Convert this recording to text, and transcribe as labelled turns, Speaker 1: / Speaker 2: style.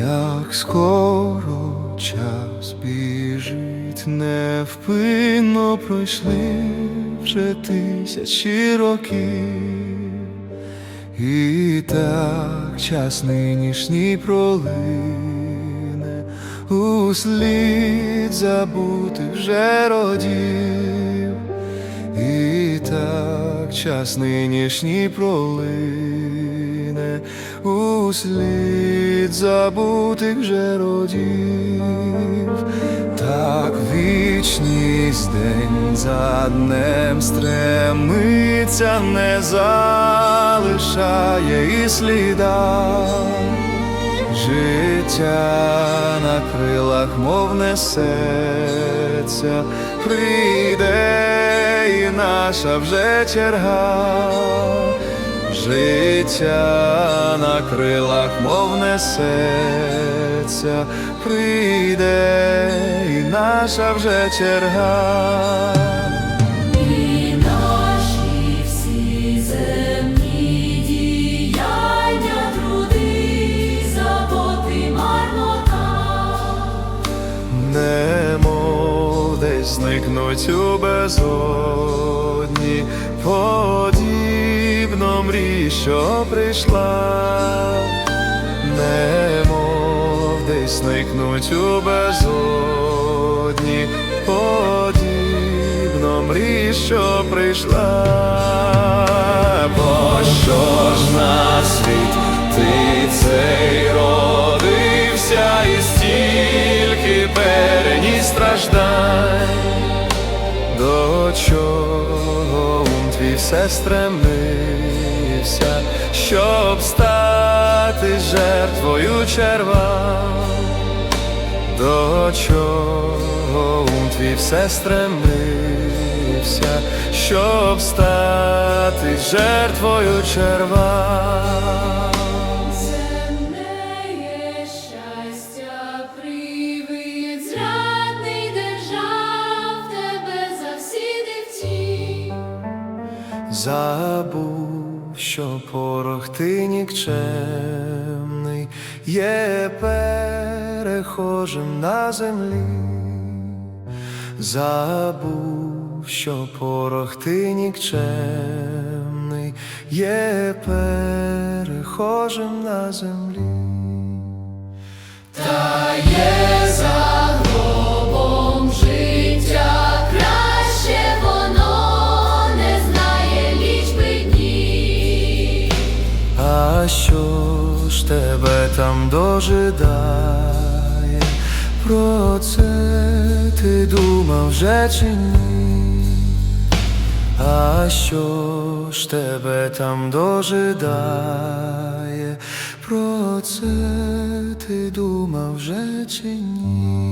Speaker 1: Як скоро час біжить, невпинно пройшли вже тисячі років, і так час нинішній пролине, услід забутих вже родів, і так час нинішній пролине, услід забутих вже родів, так вічність день за днем стремиться, не залишає і сліда. Життя на крилах, мов несеться, прийде і наша вже черга. Життя на крилах, мов несеться, прийде і наша вже черга. Зникнуть у безодні, подібно мрій, що прийшла, немов десь зникнуть у безодні, подібно мрій, що прийшла, бо що ж на чого твій все стремився, щоб стати жертвою черва, до ум твій все стремився, щоб стати жертвою черва. Забув, що порох ти нікчемний, є перехожим на землі. Забув, що порох ти нікчемний, є перехожим на землі.
Speaker 2: Та є
Speaker 1: що ж тебе там дожидає? Про це ти думав вже чи ні? А що ж тебе там дожидає? Про це ти думав вже чи ні?